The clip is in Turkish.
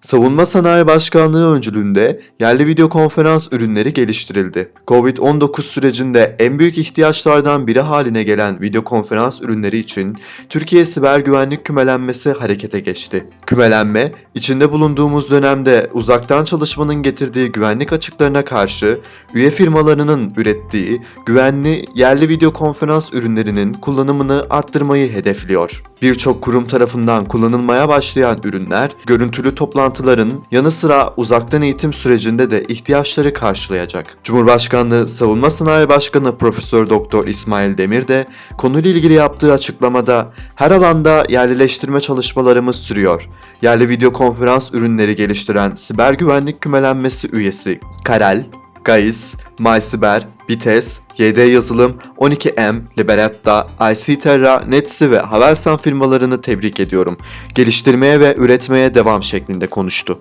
Savunma Sanayi Başkanlığı öncülüğünde yerli video konferans ürünleri geliştirildi. Covid-19 sürecinde en büyük ihtiyaçlardan biri haline gelen video konferans ürünleri için Türkiye Siber Güvenlik Kümelenmesi harekete geçti. Kümelenme, içinde bulunduğumuz dönemde uzaktan çalışmanın getirdiği güvenlik açıklarına karşı üye firmalarının ürettiği güvenli yerli video konferans ürünlerinin kullanımını arttırmayı hedefliyor. Birçok kurum tarafından kullanılmaya başlayan ürünler, görüntülü toplantıların yanı sıra uzaktan eğitim sürecinde de ihtiyaçları karşılayacak. Cumhurbaşkanlığı Savunma Sanayi Başkanı Profesör Doktor İsmail Demir de konuyla ilgili yaptığı açıklamada her alanda yerlileştirme çalışmalarımız sürüyor. Yerli video konferans ürünleri geliştiren siber güvenlik kümelenmesi üyesi Karel, Gaiz, MySiber, Bites, YD Yazılım, 12M, Liberetta, IC Terra, Netsi ve Havelsan firmalarını tebrik ediyorum. Geliştirmeye ve üretmeye devam şeklinde konuştu.